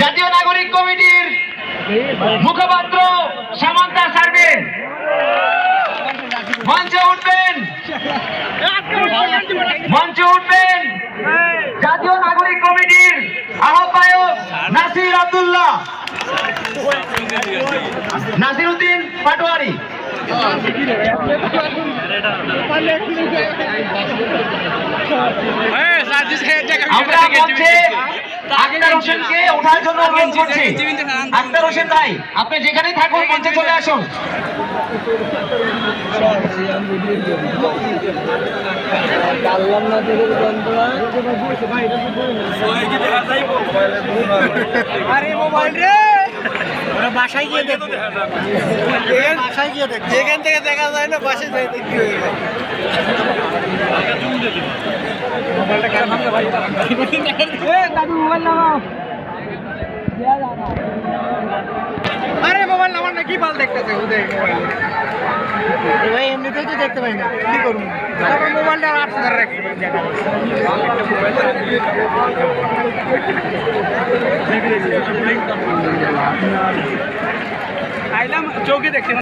জাতীয় নাগরিক কমিটির মুখপাত্র সামান্তা সার্বিন। মঞ্চে উঠবেন। মঞ্চে উঠবেন জাতীয় নাগরিক কমিটির আহ্বায়ক নাসির আব্দুল্লাহ। নাসির উদ্দিন পাটোয়ারি আমরা মঞ্চে আক্তার হোসেনকে ওঠার জন্য অনুরোধ করছি। আক্তার হোসেন ভাই আপনি যেখানেই থাকুন মঞ্চে চলে আসুন। আরে মোবাইল রে। ওরা বাসায় গিয়ে দেখবে। বাসায় গিয়ে দেখবে এখান থেকে দেখা যায় না বাসায় যায় দেখতে দাদু মোবাইল নামাও আরে মোবাইল নামার না কি বাল দেখতেছে ওদের? ভাই এমনিতেও তো দেখতে পাই না। কি করুন মোবাইলটা আটশো ধরে রাখি আইলাম চৌকি দেখতে